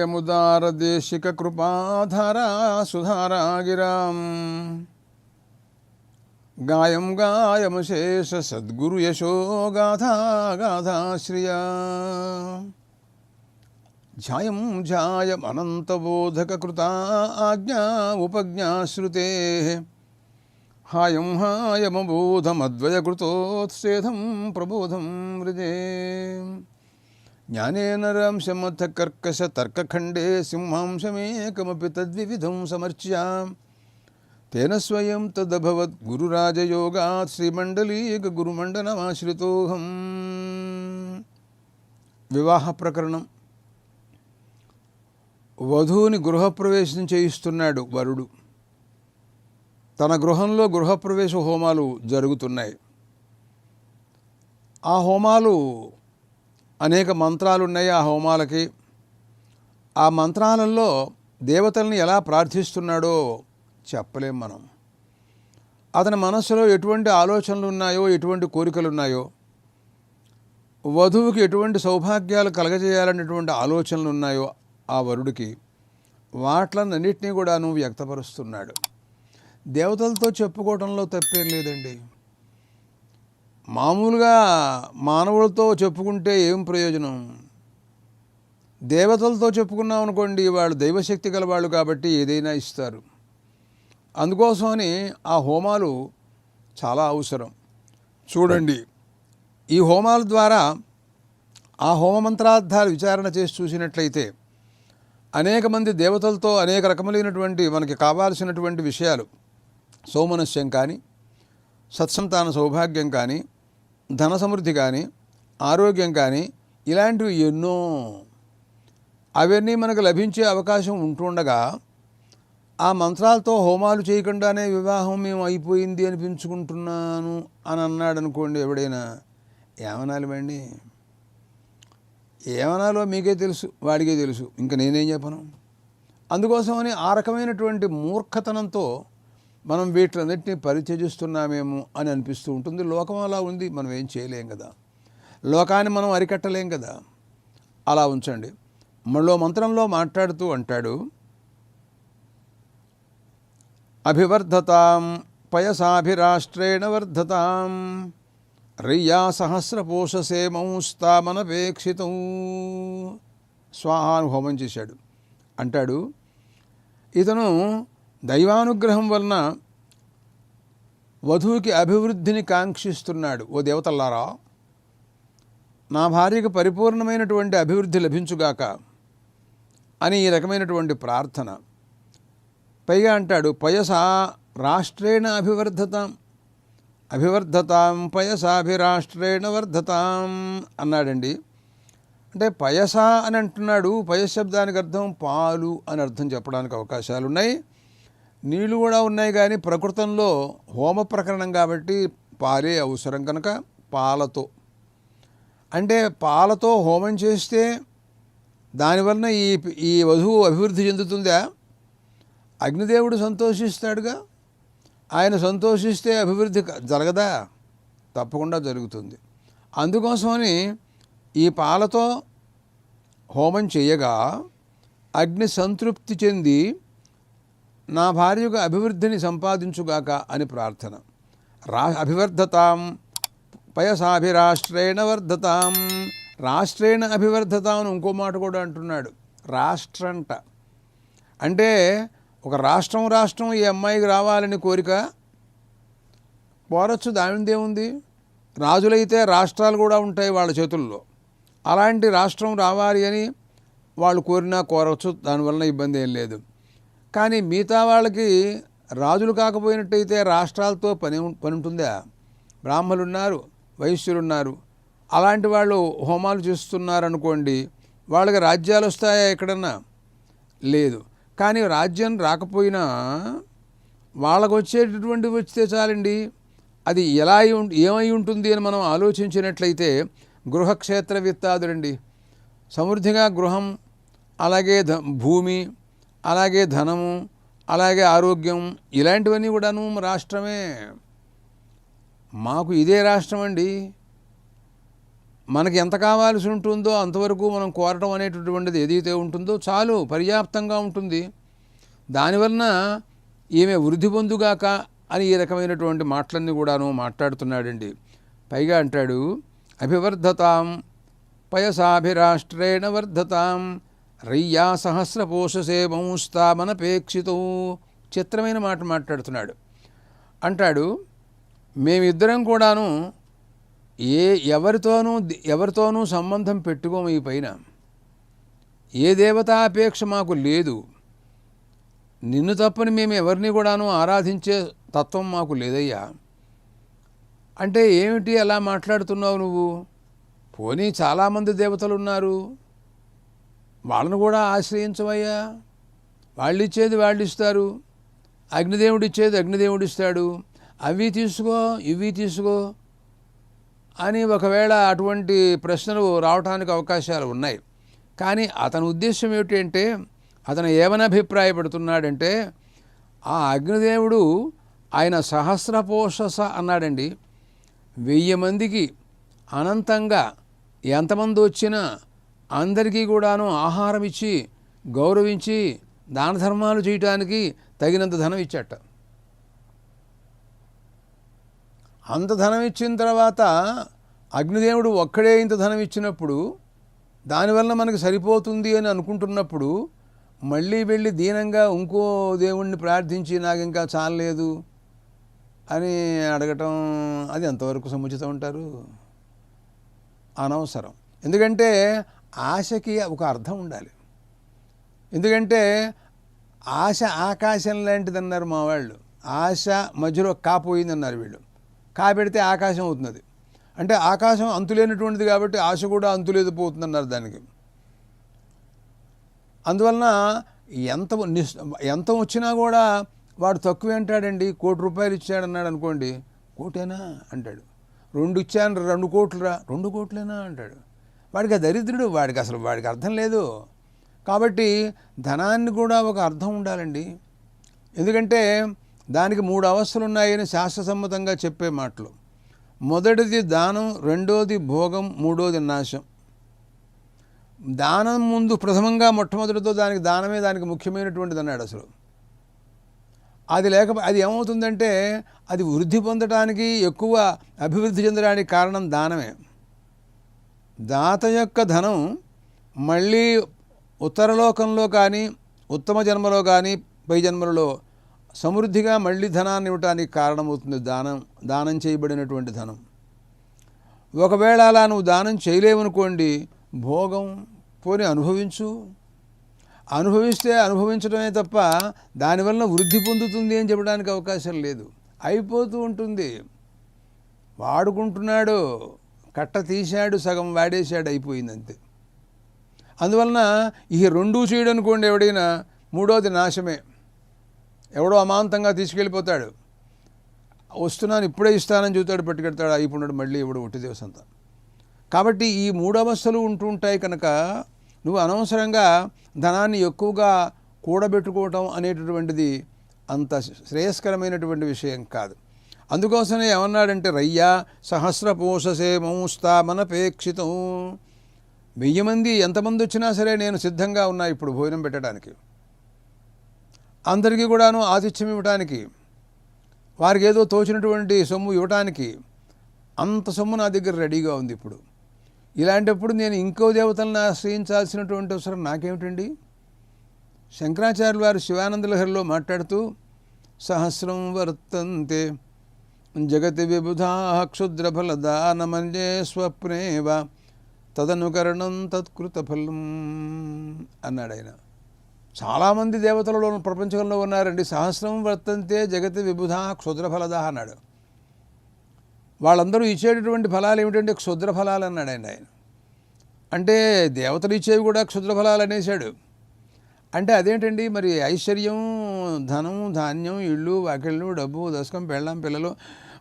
గాయముదారదేశికృపాధారా సుధారా గిరాం గాయం గాయమశేష సద్గురు యశో గాథా గాథాశ్రియ ధ్యాయం ధ్యాయమనంతబోధకృతా ఆజ్ఞా ఉపజ్ఞాశ్రుతే హాయం హాయమబోధమద్వయకృతోత్సేధం ప్రబోధం మృజే జ్ఞానేన రంశమథ కర్కశ తర్కఖండే సింహాంశమేకమపి తద్వివిధం సమర్చ్యా. తేన స్వయం తదభవత్ గురురాజయోగాత్ శ్రీమండలీక గురుమండనమాశ్రితోహం వివాహ ప్రకరణం. వధువుని గృహప్రవేశం చేయిస్తున్నాడు వరుడు. తన గృహంలో గృహప్రవేశ హోమాలు జరుగుతున్నాయి. ఆ హోమాలు అనేక మంత్రాలు ఉన్నాయి ఆ హోమాలకి. ఆ మంత్రాలలో దేవతల్ని ఎలా ప్రార్థిస్తున్నాడో చెప్పలేం మనం. అతని మనస్సులో ఎటువంటి ఆలోచనలు ఉన్నాయో ఎటువంటి కోరికలు ఉన్నాయో వధువుకి ఎటువంటి సౌభాగ్యాలు కలగజేయాలనేటువంటి ఆలోచనలు ఉన్నాయో ఆ వరుడికి వాట్లన్నింటినీ కూడాను వ్యక్తపరుస్తున్నాడు. దేవతలతో చెప్పుకోవడంలో తప్పేం లేదండి. మామూలుగా మానవులతో చెప్పుకుంటే ఏం ప్రయోజనం? దేవతలతో చెప్పుకున్నాం అనుకోండి వాళ్ళు దైవశక్తి గల వాళ్ళు కాబట్టి ఏదైనా ఇస్తారు. అందుకోసమని ఆ హోమాలు చాలా అవసరం. చూడండి ఈ హోమాల ద్వారా ఆ హోమ మంత్రార్థాలు విచారణ చేసి చూసినట్లయితే అనేక మంది దేవతలతో అనేక రకములైనటువంటి మనకి కావాల్సినటువంటి విషయాలు సౌమనస్యం కానీ సత్సంతాన సౌభాగ్యం కానీ ధన సమృద్ధి కానీ ఆరోగ్యం కానీ ఇలాంటివి ఎన్నో అవన్నీ మనకు లభించే అవకాశం ఉంటుండగా ఆ మంత్రాలతో హోమాలు చేయకుండానే వివాహం మేము అయిపోయింది అనిపించుకుంటున్నాను అని అన్నాడు అనుకోండి ఎవడైనా ఏమనాలివండి ఏమనాలో మీకే తెలుసు వాడికే తెలుసు. ఇంకా నేనేం చెప్పను? అందుకోసమని ఆ రకమైనటువంటి మూర్ఖతనంతో మనం వీటిలన్నింటినీ పరిత్యజిస్తున్నామేమో అని అనిపిస్తూ ఉంటుంది. లోకం అలా ఉంది మనం ఏం చేయలేం కదా. లోకాన్ని మనం అరికట్టలేం కదా. అలా ఉంచండి. మళ్ళీ మంత్రంలో మాట్లాడుతూ అంటాడు అభివర్ధతాం పయసాభిరాష్ట్రేణ వర్ధతాం రియ్యా సహస్రపోషసేమంస్తామనపేక్షితం స్వాహాను హోమం చేశాడు. అంటాడు ఇతను దైవానుగ్రహం వలన వధువుకి అభివృద్ధిని కాంక్షిస్తున్నాడు. ఓ దేవతల్లారా నా భార్యకు పరిపూర్ణమైనటువంటి అభివృద్ధి లభించుగాక అని ఈ రకమైనటువంటి ప్రార్థన. పైగా అంటాడు పయసా రాష్ట్రేణ అభివర్ధతాం అభివర్ధతాం పయసాభిరాష్ట్రేణ వర్ధతాం అన్నాడండి. అంటే పయస అని అంటున్నాడు పయస్ శబ్దానికి అర్థం పాలు అని అర్థం చెప్పడానికి అవకాశాలు ఉన్నాయి నీళ్ళు కూడా ఉన్నాయి కానీ ప్రకృతంలో హోమ ప్రకరణం కాబట్టి పాలే అవసరం కనుక పాలతో. అంటే పాలతో హోమం చేస్తే దానివలన ఈ ఈ వధువు అభివృద్ధి చెందుతుందా? అగ్నిదేవుడు సంతోషిస్తాడుగా? ఆయన సంతోషిస్తే అభివృద్ధి జరగదా? తప్పకుండా జరుగుతుంది. అందుకోసమని ఈ పాలతో హోమం చేయగా అగ్ని సంతృప్తి చెంది నా భార్యకు అభివృద్ధిని సంపాదించుగాక అని ప్రార్థన. రా అభివర్ధతాం. పయసాభిరాష్ట్రేణ వర్ధతాం. రాష్ట్రేణ అభివర్ధతాం అని ఇంకో మాట కూడా అంటున్నాడు. రాష్ట్రంట. అంటే ఒక రాష్ట్రం రాష్ట్రం ఈ అమ్మాయికి రావాలని కోరిక? కోరచ్చు దానిదేముంది రాజులైతే రాష్ట్రాలు కూడా ఉంటాయి వాళ్ళ చేతుల్లో. అలాంటి రాష్ట్రం రావాలి అని వాళ్ళు కోరినా కోరవచ్చు దానివల్ల ఇబ్బంది ఏం లేదు. కానీ మిగతా వాళ్ళకి రాజులు కాకపోయినట్టయితే రాష్ట్రాలతో పని పని ఉంటుందా? బ్రాహ్మలు ఉన్నారు ఉన్నారు అలాంటి వాళ్ళు హోమాలు చేస్తున్నారు అనుకోండి వాళ్ళకి రాజ్యాలు వస్తాయా ఎక్కడన్నా? లేదు. కానీ రాజ్యం రాకపోయినా వాళ్ళకు వచ్చేటటువంటి వస్తే చాలండి. అది ఎలా అయి ఉం- ఏమై ఉంటుంది అని మనం ఆలోచించినట్లయితే గృహక్షేత్ర విత్తాదులండి. సమృద్ధిగా గృహం అలాగే భూమి అలాగే ధనము అలాగే ఆరోగ్యం ఇలాంటివన్నీ కూడాను రాష్ట్రమే. మాకు ఇదే రాష్ట్రం అండి మనకి ఎంత కావాల్సి ఉంటుందో అంతవరకు మనం కోరటం అనేటటువంటిది ఏదైతే ఉంటుందో చాలు పర్యాప్తంగా ఉంటుంది. దానివలన ఈమె వృద్ధి పొందుగాక అని ఈ రకమైనటువంటి మాటలన్నీ కూడాను మాట్లాడుతున్నాడండి. పైగా అంటాడు అభివర్ధతాం పయసాభిరాష్ట్రేణ వర్ధతాం రయ్యా సహస్రపోషసేవంస్తామనపేక్షితో చిత్రమైన మాట మాట్లాడుతున్నాడు. అంటాడు మేమిద్దరం కూడాను ఏ ఎవరితోనూ ఎవరితోనూ సంబంధం పెట్టుకోము ఈ పైన. ఏ దేవతాపేక్ష మాకు లేదు. నిన్ను తప్పని మేము ఎవరిని కూడాను ఆరాధించే తత్వం మాకు లేదయ్యా. అంటే ఏమిటి అలా మాట్లాడుతున్నావు నువ్వు? పోనీ చాలామంది దేవతలు ఉన్నారు వాళ్ళను కూడా ఆశ్రయించవయ్యా. వాళ్ళు ఇచ్చేది వాళ్ళు ఇస్తారు అగ్నిదేవుడు ఇచ్చేది అగ్నిదేవుడు ఇస్తాడు అవి తీసుకో ఇవి తీసుకో అని ఒకవేళ అటువంటి ప్రశ్నలు రావడానికి అవకాశాలు ఉన్నాయి. కానీ అతని ఉద్దేశం ఏమిటి అంటే అతను ఏమని అభిప్రాయపడుతున్నాడంటే ఆ అగ్నిదేవుడు ఆయన సహస్రపోషస అన్నాడండి. వెయ్యి మందికి అనంతంగా ఎంతమంది వచ్చినా అందరికీ కూడాను ఆహారం ఇచ్చి గౌరవించి దాన ధర్మాలు చేయటానికి తగినంత ధనం ఇచ్చట. అంత ధనం ఇచ్చిన తర్వాత అగ్నిదేవుడు ఒక్కడే ఇంత ధనం ఇచ్చినప్పుడు దానివల్ల మనకు సరిపోతుంది అని అనుకుంటున్నప్పుడు మళ్ళీ వెళ్ళి దీనంగా ఇంకో దేవుణ్ణి ప్రార్థించి నాకు ఇంకా చాలలేదు అని అడగటం అది ఎంతవరకు సముచితం ఉంటారు అనవసరం. ఎందుకంటే ఆశకి ఒక అర్థం ఉండాలి. ఎందుకంటే ఆశ ఆకాశం లాంటిది అన్నారు మా వాళ్ళు ఆశ మధ్యలో కాపోయింది అన్నారు వీళ్ళు. కాపెడితే ఆకాశం అవుతుంది అంటే ఆకాశం అంతులేనటువంటిది కాబట్టి ఆశ కూడా అంతులేదు పోతుందన్నారు దానికి. అందువలన ఎంత నిస్ ఎంత వచ్చినా కూడా వాడు తక్కువ అంటాడండి. కోటి రూపాయలు ఇచ్చాడన్నాడు అనుకోండి. కోటేనా? అంటాడు. రెండు ఇచ్చాను రెండు కోట్లురా రెండు కోట్లేనా? అంటాడు. వాడికి ఆ దరిద్రుడు వాడికి అసలు వాడికి అర్థం లేదు. కాబట్టి ధనాన్ని కూడా ఒక అర్థం ఉండాలండి. ఎందుకంటే దానికి మూడు అవస్థలు ఉన్నాయని శాస్త్రసమ్మతంగా చెప్పే మాటలు. మొదటిది దానం రెండోది భోగం మూడోది నాశం. దానం ముందు ప్రథమంగా మొట్టమొదటితో దానికి దానమే దానికి ముఖ్యమైనటువంటిది అన్నాడు అసలు. అది లేకపోతే అది ఏమవుతుందంటే అది వృద్ధి పొందడానికి ఎక్కువ అభివృద్ధి చెందడానికి కారణం దానమే. దాత యొక్క ధనం మళ్ళీ ఉత్తరలోకంలో కానీ ఉత్తమ జన్మలో కానీ పై జన్మలలో సమృద్ధిగా మళ్ళీ ధనాన్ని ఇవ్వటానికి కారణమవుతుంది దానం దానం చేయబడినటువంటి ధనం. ఒకవేళ అలా నువ్వు దానం చేయలేవనుకోండి భోగం పోని అనుభవించు. అనుభవిస్తే అనుభవించడమే తప్ప దానివల్ల వృద్ధి పొందుతుంది అని చెప్పడానికి అవకాశం లేదు. అయిపోతూ ఉంటుంది. వాడుకుంటున్నాడు కట్ట తీశాడు సగం వాడేశాడు అయిపోయింది అంతే అందువలన ఈ రెండూ చేయడం అనుకోండి ఎవడైనా మూడోది నాశమే. ఎవడో అమాంతంగా తీసుకెళ్ళిపోతాడు. వస్తున్నాను ఇప్పుడే ఇస్తానని చూతాడు పట్టుకెడతాడు అయిపోయినాడు మళ్ళీ ఎవడు ఒట్టి దేవసంతా. కాబట్టి ఈ మూడవస్థలు ఉంటూ ఉంటాయి కనుక నువ్వు అనవసరంగా ధనాన్ని ఎక్కువగా కూడబెట్టుకోవటం అనేటటువంటిది అంత శ్రేయస్కరమైనటువంటి విషయం కాదు. అందుకోసమే ఏమన్నాడంటే రయ్యా సహస్రపోషసేమంస్తామనపేక్షితం వెయ్యి మంది ఎంతమంది వచ్చినా సరే నేను సిద్ధంగా ఉన్నా ఇప్పుడు భోజనం పెట్టడానికి. అందరికీ కూడాను ఆతిథ్యం ఇవ్వటానికి వారికి ఏదో తోచినటువంటి సొమ్ము ఇవ్వటానికి అంత సొమ్ము నా దగ్గర రెడీగా ఉంది ఇప్పుడు. ఇలాంటప్పుడు నేను ఇంకో దేవతలను ఆశ్రయించాల్సినటువంటి అవసరం నాకేమిటండి? శంకరాచార్యులు వారు శివానందలహరిలో మాట్లాడుతూ సహస్రం వర్తంతే జగతి విబుధా క్షుద్రఫలదానమన్యే స్వప్నేవ తదనుకరణం తత్కృత ఫలం అన్నాడు ఆయన చాలామంది దేవతలలో ప్రపంచంలో ఉన్నారండి. సహస్రం వర్తంతే జగతి విబుధ క్షుద్రఫలద అన్నాడు. వాళ్ళందరూ ఇచ్చేటటువంటి ఫలాలు ఏమిటంటే క్షుద్ర ఫలాలు అన్నాడు ఆయన. ఆయన అంటే దేవతలు ఇచ్చేవి కూడా క్షుద్ర ఫలాలు అనేసాడు అంటే అదేంటండి? మరి ఐశ్వర్యం ధనం ధాన్యం ఇళ్ళు వాకిళ్ళు డబ్బు దశకం పెళ్ళం పిల్లలు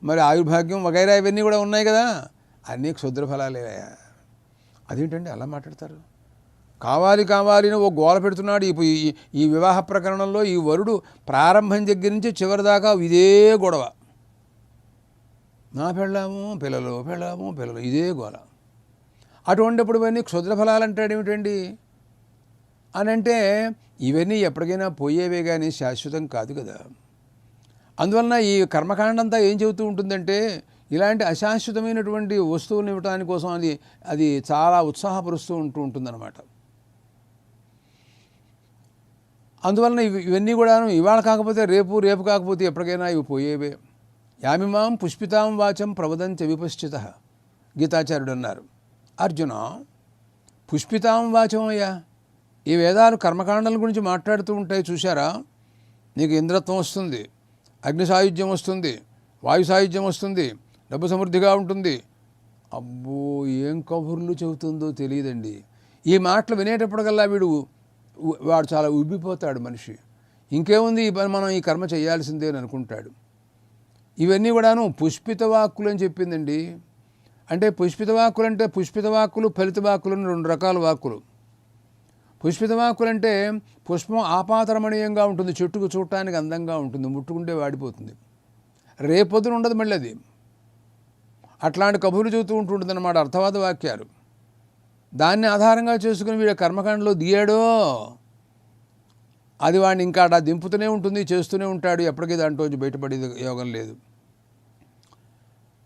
మరి ఆయుర్భాగ్యం వగైరా ఇవన్నీ కూడా ఉన్నాయి కదా? అన్నీ క్షుద్ర ఫలాలే అదేంటండి? అలా మాట్లాడతారు. కావాలి కావాలి అని ఓ గోల పెడుతున్నాడు. ఇప్పుడు ఈ ఈ వివాహ ప్రకరణంలో ఈ వరుడు ప్రారంభం దగ్గర నుంచి చివరి దాకా ఇదే గొడవ. నా పెళ్ళాము పిల్లలు పెళ్ళాము పిల్లలు ఇదే గోల. అటువంటిప్పుడు ఇవన్నీ క్షుద్ర ఫలాలు అంటాడు ఏమిటండి? అని అంటే ఇవన్నీ ఎప్పటికైనా పోయేవే కానీ శాశ్వతం కాదు కదా. అందువలన ఈ కర్మకాండ అంతా ఏం చెబుతూ ఉంటుందంటే ఇలాంటి అశాశ్వతమైనటువంటి వస్తువులను ఇవ్వటాని కోసం అది అది చాలా ఉత్సాహపరుస్తూ ఉంటూ ఉంటుందన్నమాట. అందువలన ఇవన్నీ కూడా ఇవాళ కాకపోతే రేపు రేపు కాకపోతే ఎప్పటికైనా ఇవి పోయేవే. యామిమాం పుష్పితాం వాచం ప్రవదంచ విపశ్చిత. గీతాచార్యుడు అన్నారు. అర్జున పుష్పితాం వాచం అయ్యా ఈ వేదాలు కర్మకాండాల గురించి మాట్లాడుతూ ఉంటాయి చూసారా నీకు ఇంద్రత్వం వస్తుంది అగ్ని సాయుధ్యం వస్తుంది వాయు సాయుధ్యం వస్తుంది డబ్బు సమృద్ధిగా ఉంటుంది. అబ్బో ఏం కబుర్లు చెబుతుందో తెలియదండి. ఈ మాటలు వినేటప్పటికల్లా వీడు వాడు చాలా ఉబ్బిపోతాడు మనిషి. ఇంకేముంది ఈ పని మనం ఈ కర్మ చేయాల్సిందే అని అనుకుంటాడు. ఇవన్నీ కూడాను పుష్పిత వాక్కులు అని చెప్పిందండి. అంటే పుష్పిత వాక్కులు అంటే పుష్పిత వాక్కులు ఫలిత వాక్కులు అని రెండు రకాల వాక్కులు. పుష్పిత అంటే పుష్పం ఆపాతరమణీయంగా ఉంటుంది చెట్టుకు చూడటానికి అందంగా ఉంటుంది ముట్టుకుంటే వాడిపోతుంది. రేపొద్దున ఉండదు మళ్ళీ అది అట్లాంటి కబుర్లు చెబుతూ ఉంటుంటుంది అన్నమాట అర్థవాద వాక్యాలు. దాన్ని ఆధారంగా చేసుకుని వీడు కర్మకాండలో దిగాడో అది వాడిని ఇంకా అలా దింపుతూనే ఉంటుంది చేస్తూనే ఉంటాడు ఎప్పటికీ దాంట్లో బయటపడేది యోగం లేదు.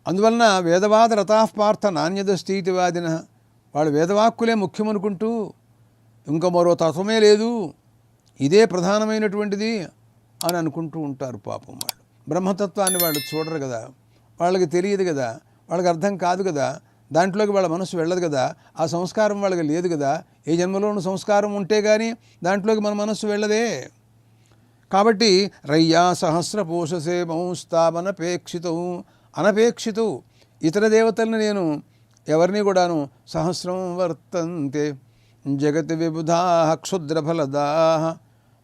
అందువలన వేదవాద రథాపార్థ నాణ్యత స్థితివాదిన వాళ్ళు వేదవాక్కులే ముఖ్యమనుకుంటూ ఇంకా మరో తత్వమే లేదు. ఇదే ప్రధానమైనటువంటిది అని అనుకుంటూ ఉంటారు పాపం వాళ్ళు. బ్రహ్మతత్వాన్ని వాళ్ళు చూడరు కదా. వాళ్ళకి తెలియదు కదా. వాళ్ళకి అర్థం కాదు కదా. దాంట్లోకి వాళ్ళ మనసు వెళ్ళదు కదా. ఆ సంస్కారం వాళ్ళకి లేదు కదా. ఏ జన్మలోనూ సంస్కారం ఉంటే కానీ దాంట్లోకి మన మనస్సు వెళ్ళదే. కాబట్టి రయ్యా సహస్ర పోషసే మౌస్తామనపేక్షితం అనపేక్షితు. ఇతర దేవతలను నేను ఎవరిని కూడాను సహస్రం వర్తంతే. జగతి విబుధా క్షుద్ర ఫలదా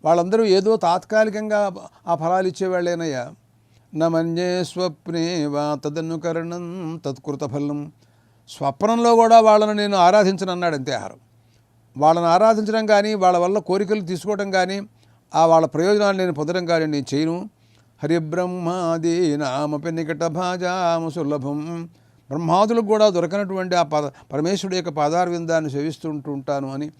వాళ్ళందరూ ఏదో తాత్కాలికంగా ఆ ఫలాలు ఇచ్చేవాళ్ళేనయ్యా నమన్యే స్వప్నే వా తదనుకరణం తత్కృత ఫలం. స్వప్నంలో కూడా వాళ్ళను నేను ఆరాధించను అన్నాడు అంతే ఆహారం. వాళ్ళని ఆరాధించడం కానీ వాళ్ళ వల్ల కోరికలు తీసుకోవడం కానీ ఆ వాళ్ళ ప్రయోజనాలు నేను పొందడం కానీ నేను చేయను. హరిబ్రహ్మాది నామపి నికట భాజాము సులభం. బ్రహ్మాదులకు కూడా దొరకనటువంటి ఆ పద పరమేశ్వరుడు యొక్క పాదార సేవిస్తుంటుంటాను సేవిస్తుంటూ ఉంటాను అని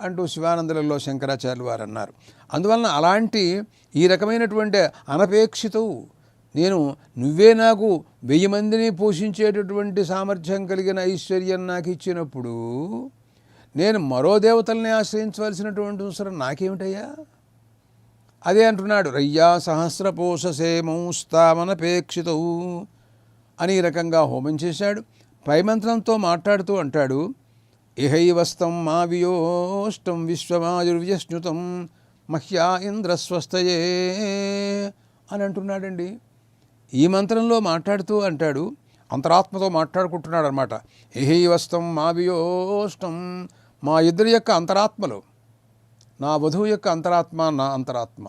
అంటూ శివానందలలో శంకరాచార్యులు వారు అన్నారు. అందువలన అలాంటి ఈ రకమైనటువంటి అనపేక్షితవు నేను నువ్వే నాకు వెయ్యి మందిని పోషించేటటువంటి సామర్థ్యం కలిగిన ఐశ్వర్యం నాకు ఇచ్చినప్పుడు నేను మరో దేవతల్ని ఆశ్రయించవలసినటువంటి అవసరం నాకేమిటయ్యా? అదే అంటున్నాడు రయ్యా సహస్రపోషసేమౌస్తామనపేక్షితవు. అని ఈ రకంగా హోమం చేశాడు. పై మంత్రంతో మాట్లాడుతూ అంటాడు ఇహైవస్తం మా వియోష్టం విశ్వమాయుర్వ్యశ్నుతం మహ్యా ఇంద్రస్వస్థయే అని అంటున్నాడండి. ఈ మంత్రంలో మాట్లాడుతూ అంటాడు అంతరాత్మతో మాట్లాడుకుంటున్నాడు అనమాట ఇహైవస్తం మా వియోష్టం మా ఇద్దరి యొక్క అంతరాత్మలు నా వధువు యొక్క అంతరాత్మ నా అంతరాత్మ.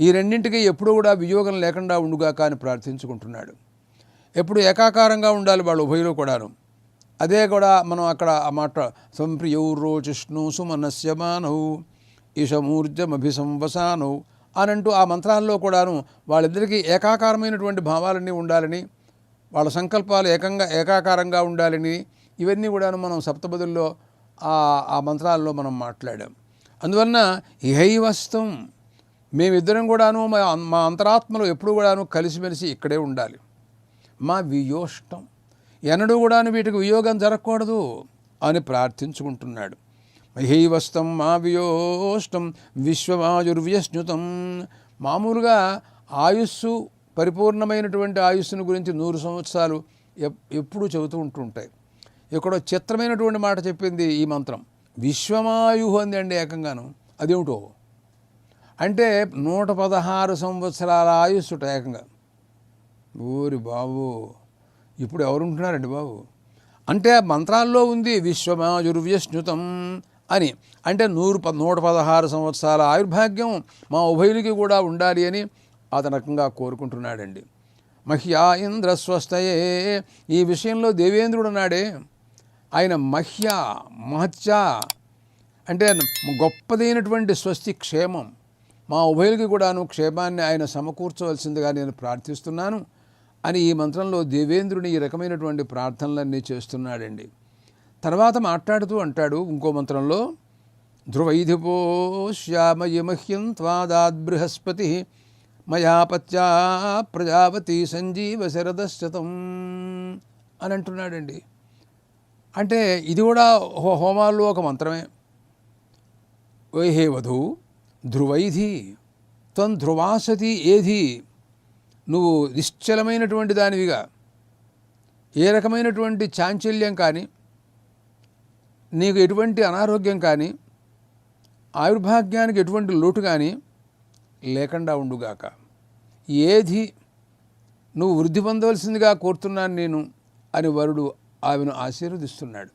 ఈ రెండింటికి ఎప్పుడూ కూడా వియోగం లేకుండా ఉండుగాక అని ప్రార్థించుకుంటున్నాడు. ఎప్పుడు ఏకాకారంగా ఉండాలి వాళ్ళు ఉభయలు కూడాను. అదే కూడా మనం అక్కడ ఆ మాట సంప్రియౌ రోచిష్ణు సుమనస్యమానవు మానవు ఈశమూర్జమభిసంవసానౌ అని అంటూ ఆ మంత్రాల్లో కూడాను వాళ్ళిద్దరికీ ఏకాకారమైనటువంటి భావాలన్నీ ఉండాలని వాళ్ళ సంకల్పాలు ఏకంగా ఏకాకారంగా ఉండాలని ఇవన్నీ కూడాను మనం సప్తపదుల్లో ఆ మంత్రాల్లో మనం మాట్లాడాం. అందువలన ఇహైవస్తం మేమిద్దరం కూడాను మా మా అంతరాత్మలు ఎప్పుడు కూడాను కలిసిమెలిసి ఇక్కడే ఉండాలి. మా వియోష్టం. ఎన్నడూ కూడాను వీటికి వియోగం జరగకూడదు అని ప్రార్థించుకుంటున్నాడు. మహీవస్తం మా వియోష్టం విశ్వమాయుర్వ్యస్నుతం. మామూలుగా ఆయుస్సు పరిపూర్ణమైనటువంటి ఆయుస్సును గురించి నూరు సంవత్సరాలు ఎప్ ఎప్పుడూ చెబుతూ ఉంటుంటాయి. ఇక్కడ చిత్రమైనటువంటి మాట చెప్పింది ఈ మంత్రం. విశ్వమాయు అంది అండి ఏకంగాను. అదేమిటో? అంటే నూట పదహారు సంవత్సరాల ఆయుస్సుట ఏకంగా. ఊరి బాబు ఇప్పుడు ఎవరుంటున్నారండి బాబు? అంటే మంత్రాల్లో ఉంది విశ్వమాయుర్వ్యస్నుతం అని. అంటే నూరు ప నూట పదహారు సంవత్సరాల ఆయుర్భాగ్యం మా ఉభయులకి కూడా ఉండాలి అని అతను రకంగా కోరుకుంటున్నాడండి. మహ్యా ఇంద్ర స్వస్థయే ఈ విషయంలో దేవేంద్రుడు ఉన్నాడే. ఆయన మహ్య మహత్య అంటే గొప్పదైనటువంటి స్వస్తి క్షేమం. మా ఉభయులకి కూడాను క్షేమాన్ని ఆయన సమకూర్చవలసిందిగా నేను ప్రార్థిస్తున్నాను. అని ఈ మంత్రంలో దేవేంద్రుని ఈ రకమైనటువంటి ప్రార్థనలన్నీ చేస్తున్నాడండి. తర్వాత మాట్లాడుతూ అంటాడు ఇంకో మంత్రంలో ధ్రువైధిపో శ్యామయమహ్యం త్వాదాద్ బృహస్పతి మయాపత్యా ప్రజాపతి సంజీవ శరదశతం అని అంటున్నాడండి. అంటే ఇది కూడా హో- హోమాల్లో ఒక మంత్రమే. ఓ హే వధు ధ్రువైధి త్వం ధ్రువాసతి ఏధి నువ్వు నిశ్చలమైనటువంటి దానివిగా ఏ రకమైనటువంటి చాంచల్యం కానీ నీకు ఎటువంటి అనారోగ్యం కానీ ఆయుర్భాగ్యానికి ఎటువంటి లోటు కానీ లేకుండా ఉండుగాక. ఏది నువ్వు వృద్ధి పొందవలసిందిగా కోరుతున్నాను నేను అని వరుడు ఆమెను ఆశీర్వదిస్తున్నాడు.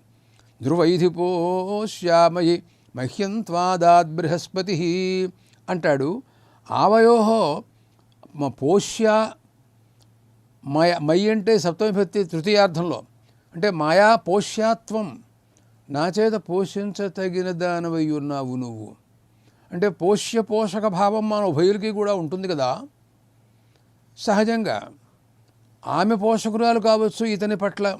ధ్రువైధిపో శ్యామయి మహ్యంత్వాదాద్ బృహస్పతి అంటాడు ఆవయోహో పోష్య మయ మయి అంటే సప్తమిభక్తి తృతీయార్థంలో. అంటే మాయా పోష్యాత్వం నా చేత పోషించతగిన దానవై ఉన్నావు నువ్వు. అంటే పోష్య పోషక భావం మన ఉభయులకి కూడా ఉంటుంది కదా. సహజంగా ఆమె పోషకురాలు కావచ్చు ఇతని పట్ల.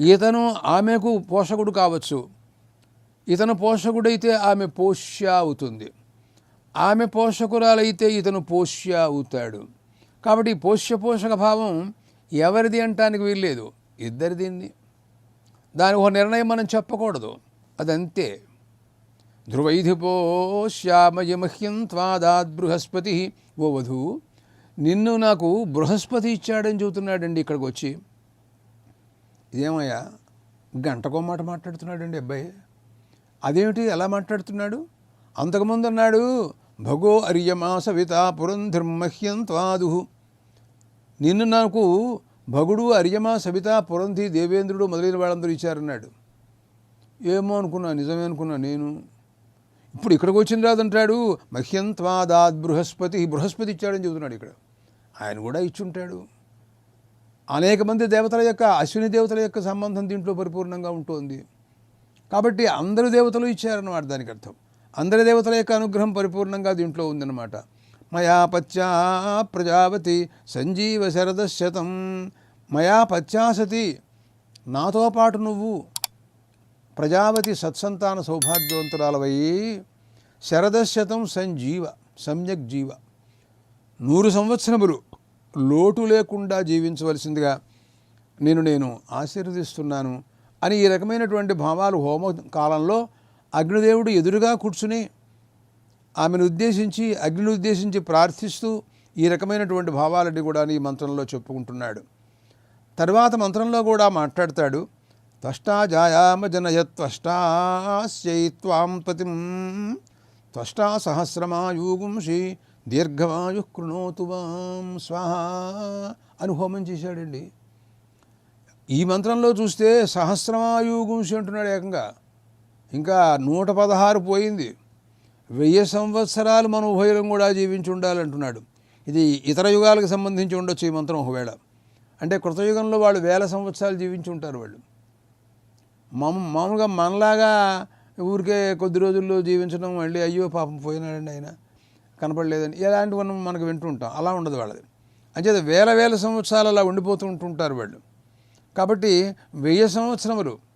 ఇతను ఆమెకు పోషకుడు కావచ్చు. ఇతను పోషకుడైతే ఆమె పోష్య అవుతుంది. ఆమె పోషకురాలైతే ఇతను పోష్య అవుతాడు. కాబట్టి పోష్య పోషక భావం ఎవరిది అంటానికి వీల్లేదు. దీన్ని దానికి ఒక నిర్ణయం మనం చెప్పకూడదు. అదంతే. ధ్రువైధిపో శ్యామయమహ్యం త్వాదాద్ బృహస్పతి. ఓ వధువు నిన్ను నాకు బృహస్పతి ఇచ్చాడని చెబుతున్నాడండి ఇక్కడికి వచ్చి ఇదేమయ్యా? గంటకో మాట మాట్లాడుతున్నాడండి అబ్బాయి. అదేమిటి? ఎలా మాట్లాడుతున్నాడు? అంతకుముందు అన్నాడు భగో అర్యమా సవిత పురంధిర్మహ్యం త్వాదు నిన్ను నాకు భగుడు అర్యమా సవిత పురంధి దేవేంద్రుడు మొదలైన వాళ్ళందరూ ఇచ్చారన్నాడు. ఏమో అనుకున్నా నిజమే అనుకున్నా నేను. ఇప్పుడు ఇక్కడికి వచ్చిన రాదంటాడు మహ్యం త్వాదాద్ బృహస్పతి బృహస్పతి ఇచ్చాడని చెబుతున్నాడు ఇక్కడ. ఆయన కూడా ఇచ్చుంటాడు. అనేక మంది దేవతల యొక్క అశ్విని దేవతల యొక్క సంబంధం దీంట్లో పరిపూర్ణంగా ఉంటుంది. కాబట్టి అందరు దేవతలు ఇచ్చారన్నమాట దానికి అర్థం. అందరి దేవతల యొక్క అనుగ్రహం పరిపూర్ణంగా దీంట్లో ఉందన్నమాట. మయా పశ్చా ప్రజాపతి సంజీవ శరదశతం మయా పశ్చాసతి నాతో పాటు నువ్వు. ప్రజాపతి సత్సంతాన సౌభాగ్యవంతురాలవై. శరదశతం సంజీవ సమ్యక్ జీవ. నూరు సంవత్సరములు లోటు లేకుండా జీవించవలసిందిగా నేను నేను ఆశీర్వదిస్తున్నాను అని ఈ రకమైనటువంటి భావాలు హోమ కాలంలో అగ్నిదేవుడు ఎదురుగా కూర్చుని ఆమెను ఉద్దేశించి అగ్నిని ఉద్దేశించి ప్రార్థిస్తూ ఈ రకమైనటువంటి భావాలన్నీ కూడా ఈ మంత్రంలో చెప్పుకుంటున్నాడు. తర్వాత మంత్రంలో కూడా మాట్లాడతాడు. త్వష్టా జాయామ జనయత్వష్టాస్యై త్వాం పతిం త్వష్టా సహస్రమాయుగుంషి దీర్ఘమాయు కృణోతు వాం. స్వాహ అని హోమం చేశాడండి. ఈ మంత్రంలో చూస్తే సహస్రమాయుగుంషి అంటున్నాడు ఏకంగా. ఇంకా నూట పదహారు పోయింది. వెయ్యి సంవత్సరాలు మన ఉభయలం కూడా జీవించి ఉండాలంటున్నాడు. ఇది ఇతర యుగాలకు సంబంధించి ఉండొచ్చు ఈ మంత్రం ఒకవేళ. అంటే కృతయుగంలో వాళ్ళు వేల సంవత్సరాలు జీవించి ఉంటారు వాళ్ళు. మాము మామూలుగా మనలాగా ఊరికే కొద్ది రోజుల్లో జీవించడం మళ్ళీ అయ్యో పాపం పోయినాడండి ఆయన. కనపడలేదని. ఇలాంటివన్నీ మనకు వింటూ ఉంటాం అలా ఉండదు వాళ్ళది. అంచేత వేల వేల సంవత్సరాలు అలా ఉండిపోతూ ఉంటుంటారు వాళ్ళు. కాబట్టి వెయ్యి సంవత్సరములు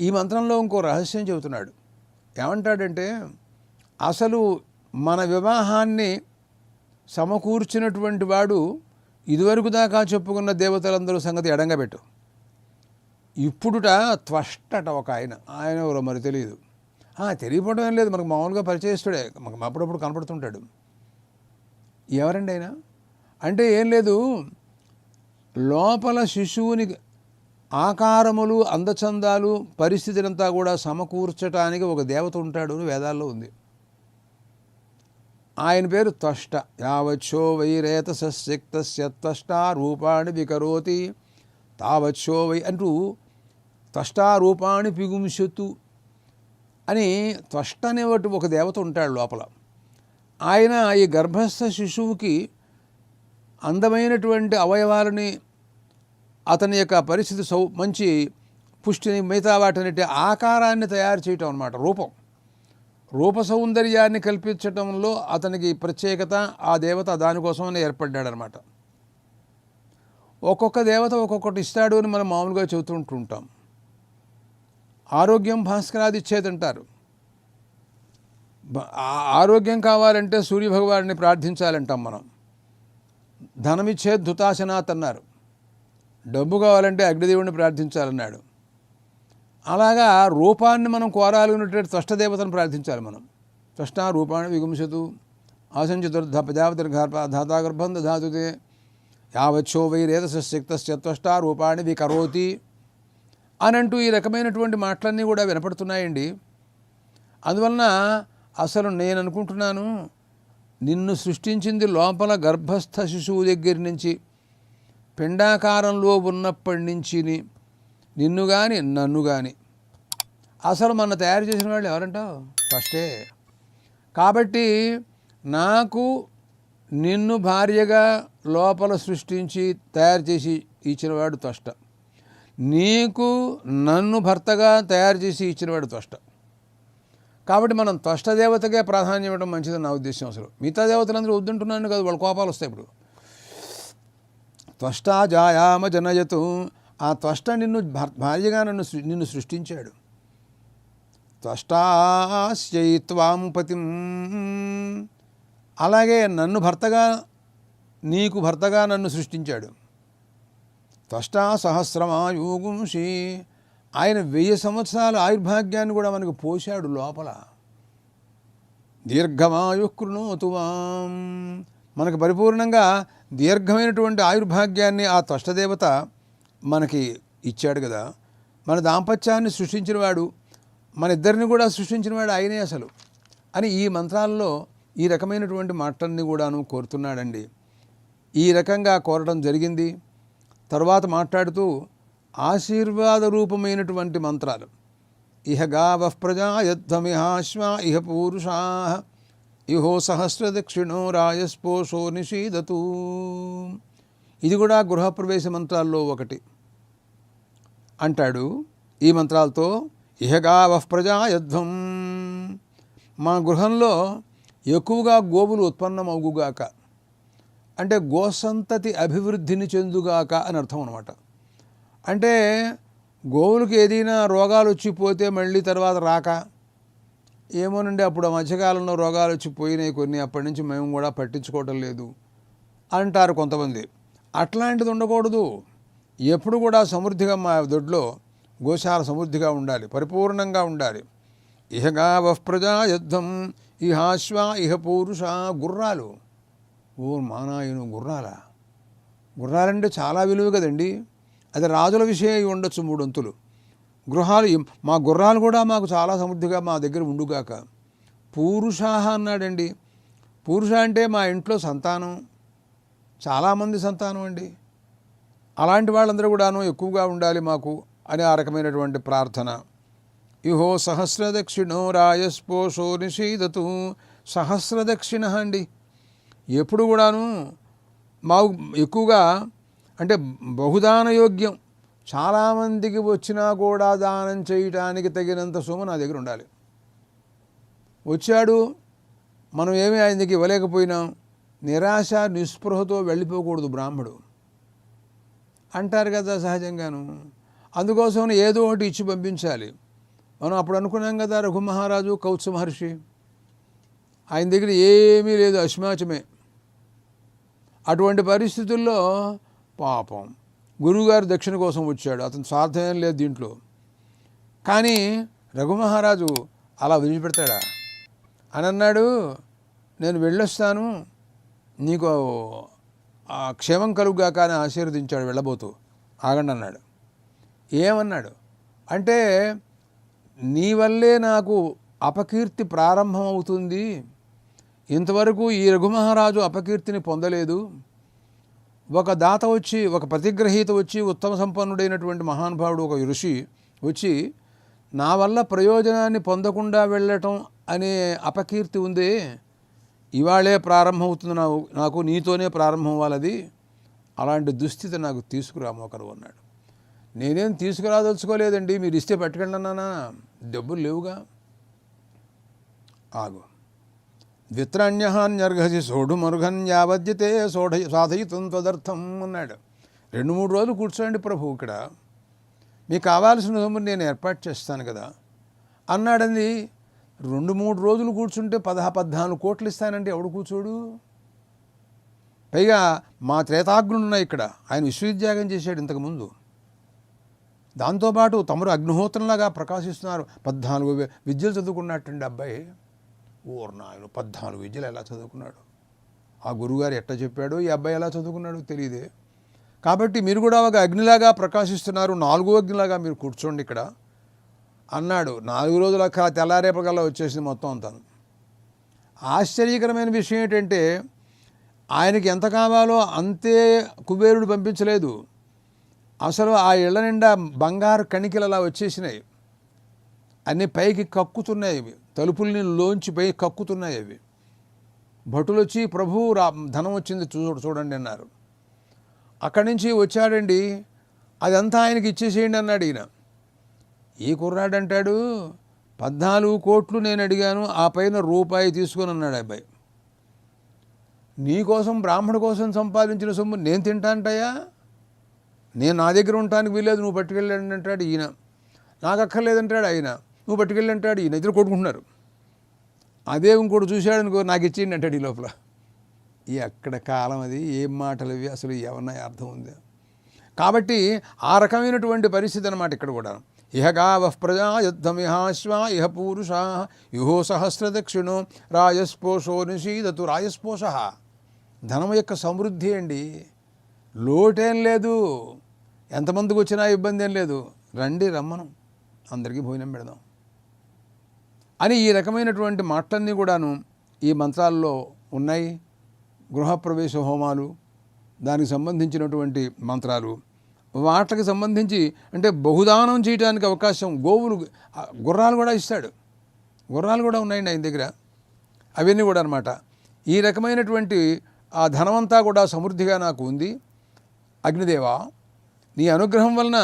ఈ మంత్రంలో ఇంకో రహస్యం చెబుతున్నాడు. ఏమంటాడంటే అసలు మన వివాహాన్ని సమకూర్చినటువంటి వాడు ఇదివరకు దాకా చెప్పుకున్న దేవతలందరూ సంగతి ఎడంగా పెట్టు ఇప్పుడుట త్వష్టట ఒక ఆయన ఆయన ఎవరో మరి తెలియదు. తెలియపోవడం ఏం లేదు మనకు మామూలుగా పరిచయస్తుడే మనకు అప్పుడప్పుడు కనపడుతుంటాడు. ఎవరండి ఆయన? అంటే ఏం లేదు లోపల శిశువుని ఆకారములు అందచందాలు పరిస్థితులంతా కూడా సమకూర్చటానికి ఒక దేవత ఉంటాడు అని వేదాల్లో ఉంది. ఆయన పేరు త్వష్ట. యావచ్చో వైరేత సశక్తస్య త్వష్ట రూపాణి వికరోతి తావచ్చో వై అంటూ త్వష్టా రూపాణి పిగుంశతు అని త్వష్ట అనేవాటి ఒక దేవత ఉంటాడు లోపల. ఆయన ఈ గర్భస్థ శిశువుకి అందమైనటువంటి అవయవాలని అతని యొక్క పరిస్థితి సౌ మంచి పుష్టిని మిగతా వాటిని ఆకారాన్ని తయారు చేయటం అనమాట రూపం. రూప సౌందర్యాన్ని కల్పించటంలో అతనికి ప్రత్యేకత ఆ దేవత దానికోసమనే ఏర్పడ్డాడనమాట ఒక్కొక్క దేవత ఒక్కొక్కటి ఇస్తాడు అని మనం మామూలుగా చెబుతుంటూ ఉంటాం ఆరోగ్యం భాస్కరాది ఇచ్చేదంటారు ఆరోగ్యం కావాలంటే సూర్యభగవాన్ని ప్రార్థించాలంటాం మనం. ధనమిచ్చే ధుతాశనాథ్ అన్నారు డబ్బు కావాలంటే అగ్నిదేవుడిని ప్రార్థించాలన్నాడు. అలాగా రూపాన్ని మనం కోరాలన్నటువంటి త్వష్టదేవతను ప్రార్థించాలి మనం. త్వష్ట రూపాన్ని విగుంసతు ఆసంచతుర్ధ ప్రజాపతిర్గర్భ ధాతాగర్భం దాతుతే యావచ్చో వైరేతశక్తస్య త్వష్ట రూపాన్ని వికరోతి అని అంటూ ఈ రకమైనటువంటి మాటలన్నీ కూడా వినపడుతున్నాయండి. అందువలన అసలు నేను అనుకుంటున్నాను నిన్ను సృష్టించింది లోపల గర్భస్థ శిశువు దగ్గర నుంచి పిండాకారంలో ఉన్నప్పటి నుంచి నిన్ను కానీ నన్ను కానీ అసలు మన తయారు చేసిన వాళ్ళు ఎవరంటావు ఫస్టే. కాబట్టి నాకు నిన్ను భార్యగా లోపల సృష్టించి తయారు చేసి ఇచ్చినవాడు త్వష్ట. నీకు నన్ను భర్తగా తయారు చేసి ఇచ్చినవాడు త్వష్ట. కాబట్టి మనం త్వష్ట దేవతకే ప్రాధాన్యం ఇవ్వడం మంచిదని నా ఉద్దేశం అసలు. మిగతా దేవతలందరూ వద్దుంటున్నాను కదా వాళ్ళ కోపాలు వస్తాయి ఇప్పుడు. త్వష్టా జాయామ జనయతు. ఆ త్వష్ట నిన్ను భర్- భార్యగా నన్ను నిన్ను సృష్టించాడు. త్వష్టాశ్చయిత్వాం పతిం అలాగే నన్ను భర్తగా నీకు భర్తగా నన్ను సృష్టించాడు. త్వష్టా సహస్రమాయుగుంషి ఆయన వెయ్యి సంవత్సరాల ఆయుర్భాగ్యాన్ని కూడా మనకు పోశాడు లోపల. దీర్ఘమాయు కృణోతువాం మనకు పరిపూర్ణంగా దీర్ఘమైనటువంటి ఆయుర్భాగ్యాన్ని ఆ త్వష్టదేవత మనకి ఇచ్చాడు కదా. మన దాంపత్యాన్ని సృష్టించినవాడు మన ఇద్దరిని కూడా సృష్టించినవాడు ఆయనే అసలు అని ఈ మంత్రాల్లో ఈ రకమైనటువంటి మాటలన్నీ కూడాను కోరుతున్నాడండి. ఈ రకంగా కోరడం జరిగింది. తర్వాత మాట్లాడుతూ ఆశీర్వాద రూపమైనటువంటి మంత్రాలు. ఇహ గావ ప్రజాయధ్వమిహాశ్వ ఇహ పూరుషా ఇహో సహస్రదక్షిణో రాయస్పోషో నిషీదతు. ఇది కూడా గృహప్రవేశ మంత్రాల్లో ఒకటి. అంటాడు ఈ మంత్రాలతో ఇహగావః ప్రజాయధ్వం. మా గృహంలో ఎక్కువగా గోవులు ఉత్పన్నమవుగాక. అంటే గోసంతతి అభివృద్ధిని చెందుగాక అని అర్థం అనమాట అంటే గోవులకు ఏదైనా రోగాలు వచ్చిపోతే మళ్ళీ తర్వాత రాక. ఏమోనండి అప్పుడు ఆ మధ్యకాలంలో రోగాలు వచ్చి పోయినాయి కొన్ని. అప్పటి నుంచి మేము కూడా పట్టించుకోవటం లేదు అంటారు కొంతమంది. అట్లాంటిది ఉండకూడదు. ఎప్పుడు కూడా సమృద్ధిగా మా దొడ్లో గోశాల సమృద్ధిగా ఉండాలి పరిపూర్ణంగా ఉండాలి. ఇహగా ప్రజా యుద్ధం ఇహాశ్వ ఇహ పూరుష గుర్రాలు. ఓ మానాయును గుర్రాలా? గుర్రాలంటే చాలా విలువ కదండి. అది రాజుల విషయం ఉండొచ్చు మూడొంతులు గృహాలు మా గుర్రాలు కూడా మాకు చాలా సమృద్ధిగా మా దగ్గర ఉండుగాక. పూరుషాహ అన్నాడండి. పూరుష అంటే మా ఇంట్లో సంతానం. చాలామంది సంతానం అండి. అలాంటి వాళ్ళందరూ కూడాను ఎక్కువగా ఉండాలి మాకు అని ఆ రకమైనటువంటి ప్రార్థన. ఇహో సహస్రదక్షిణో రాయస్పోషో నిషీదతు సహస్రదక్షిణ అండి. ఎప్పుడు కూడాను మాకు ఎక్కువగా అంటే బహుదాన యోగ్యం. చాలామందికి వచ్చినా కూడా దానం చేయటానికి తగినంత సొమ్ము నా దగ్గర ఉండాలి. వచ్చాడు మనం ఏమీ ఆయనకి ఇవ్వలేకపోయినాం నిరాశ నిస్పృహతో వెళ్ళిపోకూడదు బ్రాహ్మడు. అంటారు కదా సహజంగాను అందుకోసం ఏదో ఒకటి ఇచ్చి పంపించాలి. మనం అప్పుడు అనుకున్నాం కదా రఘుమహారాజు కౌత్స మహర్షి. ఆయన దగ్గర ఏమీ లేదు అశ్మాచమే. అటువంటి పరిస్థితుల్లో పాపం. గురువుగారు దక్షిణ కోసం వచ్చాడు. అతను స్వార్థం ఏం లేదు దీంట్లో. కానీ రఘుమహారాజు అలా వదిలిపెడతాడా? అని అన్నాడు నేను వెళ్ళొస్తాను. నీకు ఆ క్షేమం కలుగుగాక అని ఆశీర్వదించాడు వెళ్ళబోతూ. ఆగండి అన్నాడు. ఏమన్నాడు? అంటే నీ వల్లే నాకు అపకీర్తి ప్రారంభం అవుతుంది ఇంతవరకు ఈ రఘుమహారాజు అపకీర్తిని పొందలేదు. ఒక దాత వచ్చి ఒక ప్రతిగ్రహీత వచ్చి ఉత్తమ సంపన్నుడైనటువంటి మహానుభావుడు ఒక ఋషి వచ్చి నా వల్ల ప్రయోజనాన్ని పొందకుండా వెళ్ళటం అనే అపకీర్తి ఉంది. ఇవాళే ప్రారంభమవుతుంది నాకు నాకు నీతోనే ప్రారంభం అవ్వాలది అలాంటి దుస్థితి నాకు తీసుకురాము ఒకరు అన్నాడు. నేనేం తీసుకురాదలుచుకోలేదండి మీరు ఇస్తే పట్టుకెళ్ళి అన్నానా? డబ్బులు లేవుగా. ఆగు. ద్విత్రాణ్యహాన్యర్ఘసి సోఢుమర్ఘన్ యావద్యతే సోఢ సాధయితం తదర్థం అన్నాడు. రెండు మూడు రోజులు కూర్చోండి ప్రభు ఇక్కడ. మీకు కావాల్సిన సొమ్ము నేను ఏర్పాటు చేస్తాను కదా. అన్నాడంది రెండు మూడు రోజులు కూర్చుంటే పదహా పద్నాలుగు కోట్లు ఇస్తానంటే ఎవడు కూర్చోడు? పైగా మా త్రేతాగ్నులు ఉన్నాయి ఇక్కడ. ఆయన విశ్వవిద్యాగం చేశాడు ఇంతకుముందు దాంతోపాటు తమరు అగ్నిహోత్రంలాగా ప్రకాశిస్తున్నారు. పద్నాలుగు విద్యలు చదువుకున్నట్టండి అబ్బాయి. ఓర్ పద్నాలుగు విద్యలు ఎలా చదువుకున్నాడు? ఆ గురువుగారు ఎట్ట చెప్పాడు ఈ అబ్బాయి ఎలా చదువుకున్నాడో తెలియదే. కాబట్టి మీరు కూడా ఒక అగ్నిలాగా ప్రకాశిస్తున్నారు నాలుగో అగ్నిలాగా మీరు కూర్చోండి ఇక్కడ. అన్నాడు. నాలుగు రోజుల కా- తెల్లారేపకల్లా వచ్చేసింది మొత్తం అంతా. ఆశ్చర్యకరమైన విషయం ఏంటంటే ఆయనకి ఎంత కావాలో అంతే కుబేరుడు పంపించలేదు. అసలు ఆ ఇళ్ళ నిండా బంగారు కణికలు అలా వచ్చేసినాయి. అన్నీ పైకి కక్కుతున్నాయి. తలుపుల్ని లోంచి పై కక్కుతున్నాయి అవి. భటులు వచ్చి ప్రభు రా ధనం వచ్చింది చూ చూడండి అన్నారు. అక్కడి నుంచి వచ్చాడండి. అదంతా ఆయనకి ఇచ్చేసేయండి అన్నాడు ఈయన ఈ కుర్రాడంటాడు పద్నాలుగు కోట్లు నేను అడిగాను ఆ పైన రూపాయి తీసుకొని అన్నాడు అబ్బాయి. నీకోసం బ్రాహ్మణ కోసం సంపాదించిన సొమ్ము నేను తింటాంటయ్యా నేను నా దగ్గర ఉండటానికి వీలేదు నువ్వు పట్టుకెళ్ళండి అంటాడు ఈయన. నాకు అక్కర్లేదంటాడు ఆయన. నువ్వు పట్టుకెళ్ళి అంటాడు ఈయన ఇద్దరు కొట్టుకుంటున్నారు అదే ఇంకోటి చూశాడు అనుకో నాకు ఇచ్చేయండి అంటాడు ఈ లోపల. ఈ అక్కడ కాలం అది ఏం మాటలు ఇవి అసలు ఏమన్నా అర్థం ఉందా? కాబట్టి ఆ రకమైనటువంటి పరిస్థితి అనమాట ఇక్కడ కూడా. ఇహ గావ ప్రజా యుద్ధమిహాశ్వ ఇహ పూరుష యుహో సహస్రదక్షిణో రాజస్పోషో నిషీదతు రాజస్పోష. ధనం యొక్క సమృద్ధి అండి. లోటేం లేదు. ఎంతమందికి వచ్చినా ఇబ్బంది ఏం లేదు. రండి రమ్మను. అందరికీ భోజనం పెడదాం. అని ఈ రకమైనటువంటి మాటలన్నీ కూడాను ఈ మంత్రాల్లో ఉన్నాయి. గృహప్రవేశ హోమాలు దానికి సంబంధించినటువంటి మంత్రాలు. వాటికి సంబంధించి అంటే బహుదానం చేయడానికి అవకాశం గోవులు గుర్రాలు కూడా ఇస్తాడు. గుర్రాలు కూడా ఉన్నాయండి ఆయన దగ్గర. అవన్నీ కూడా అనమాట ఈ రకమైనటువంటి ఆ ధనమంతా కూడా సమృద్ధిగా నాకు ఉంది. అగ్నిదేవా నీ అనుగ్రహం వలన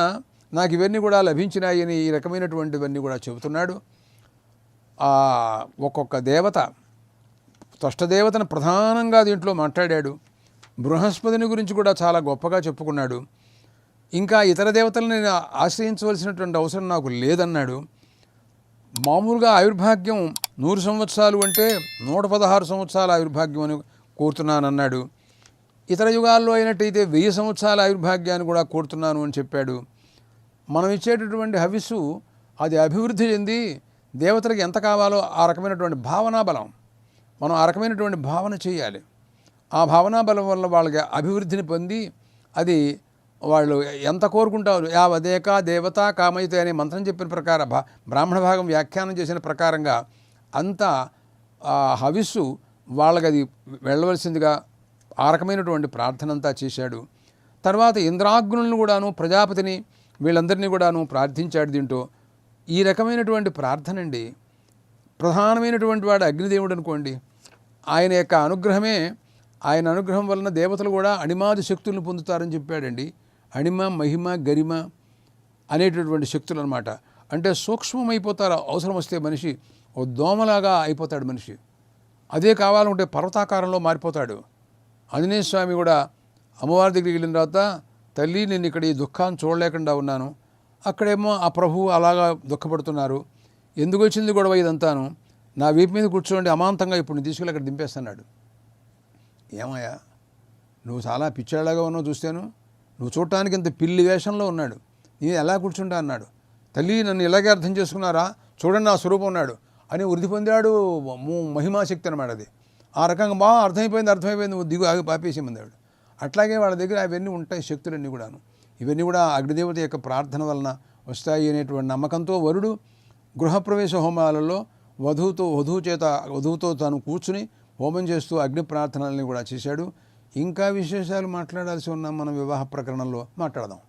నాకు ఇవన్నీ కూడా లభించినాయని ఈ రకమైనటువంటివన్నీ కూడా చెబుతున్నాడు. ఒక్కొక్క దేవత త్వష్టదేవతను ప్రధానంగా దీంట్లో మాట్లాడాడు. బృహస్పతిని గురించి కూడా చాలా గొప్పగా చెప్పుకున్నాడు. ఇంకా ఇతర దేవతలను ఆశ్రయించవలసినటువంటి అవసరం నాకు లేదన్నాడు. మామూలుగా ఆయుర్భాగ్యం నూరు సంవత్సరాలు అంటే నూట పదహారు సంవత్సరాల ఆయుర్భాగ్యం అని కోరుతున్నానన్నాడు. ఇతర యుగాల్లో అయినట్టయితే వెయ్యి సంవత్సరాల ఆయుర్భాగ్యాన్ని కూడా కోరుతున్నాను అని చెప్పాడు. మనం ఇచ్చేటటువంటి హవిస్సు అది అభివృద్ధి చెంది దేవతలకు ఎంత కావాలో ఆ రకమైనటువంటి భావనా బలం. మనం ఆ రకమైనటువంటి భావన చేయాలి. ఆ భావనా బలం వల్ల వాళ్ళకి అభివృద్ధిని పొంది అది వాళ్ళు ఎంత కోరుకుంటారు? యావదేక దేవత కామైతే అనే మంత్రం చెప్పిన ప్రకారం బ్రాహ్మణ భాగం వ్యాఖ్యానం చేసిన ప్రకారంగా అంత హవిస్సు వాళ్ళకి అది వెళ్ళవలసిందిగా ఆ రకమైనటువంటి ప్రార్థన అంతా చేశాడు. తర్వాత ఇంద్రాగ్నులను కూడాను ప్రజాపతిని వీళ్ళందరినీ కూడాను ప్రార్థించాడు దీంట్లో. ఈ రకమైనటువంటి ప్రార్థన అండి ప్రధానమైనటువంటి వాడు అగ్నిదేవుడు అనుకోండి. ఆయన యొక్క అనుగ్రహమే ఆయన అనుగ్రహం వలన దేవతలు కూడా అణిమాది శక్తులను పొందుతారని చెప్పాడండి. అణిమ మహిమ గరిమ అనేటటువంటి శక్తులు అనమాట అంటే సూక్ష్మమైపోతారు. అవసరం వస్తే మనిషి ఓ దోమలాగా అయిపోతాడు మనిషి. అదే కావాలంటే పర్వతాకారంలో మారిపోతాడు. ఆంజనేయ స్వామి కూడా అమ్మవారి దగ్గరికి వెళ్ళిన తర్వాత తల్లి నేను ఇక్కడ ఈ దుఃఖాన్ని చూడలేకుండా ఉన్నాను. అక్కడేమో ఆ ప్రభువు అలాగా దుఃఖపడుతున్నారు. ఎందుకు వచ్చింది గొడవ ఇదంతాను? నా వీపు మీద కూర్చోండి అమాంతంగా ఇప్పుడు నేను తీసుకెళ్ళి అక్కడ దింపేస్తున్నాడు. ఏమయ్యా? నువ్వు చాలా పిచ్చాళ్ళగా ఉన్నావు చూస్తాను. నువ్వు చూడటానికి ఇంత పిల్లి వేషంలో ఉన్నాడు. నేను ఎలా కూర్చుంటా అన్నాడు. తల్లి నన్ను ఇలాగే అర్థం చేసుకున్నారా? చూడండి నా స్వరూపం ఉన్నాడు అని వృద్ధి పొందాడు మహిమాశక్తి అనమాట అది. ఆ రకంగా బాగా అర్థమైపోయింది అర్థమైపోయింది దిగు ఆగి పాపేసేమందాడు అట్లాగే వాళ్ళ దగ్గర అవన్నీ ఉంటాయి శక్తులన్నీ కూడాను. ఇవన్నీ కూడా అగ్నిదేవత యొక్క ప్రార్థన వలన వస్తాయి అనేటువంటి నమ్మకంతో వరుడు గృహప్రవేశ హోమాలలో వధువుతో వధువు చేత వధువుతో తాను కూర్చుని హోమం చేస్తూ అగ్ని ప్రార్థనల్ని కూడా చేశాడు. ఇంకా విశేషాలు మాట్లాడాల్సి ఉన్నాం మనం వివాహ ప్రకరణంలో మాట్లాడదాం.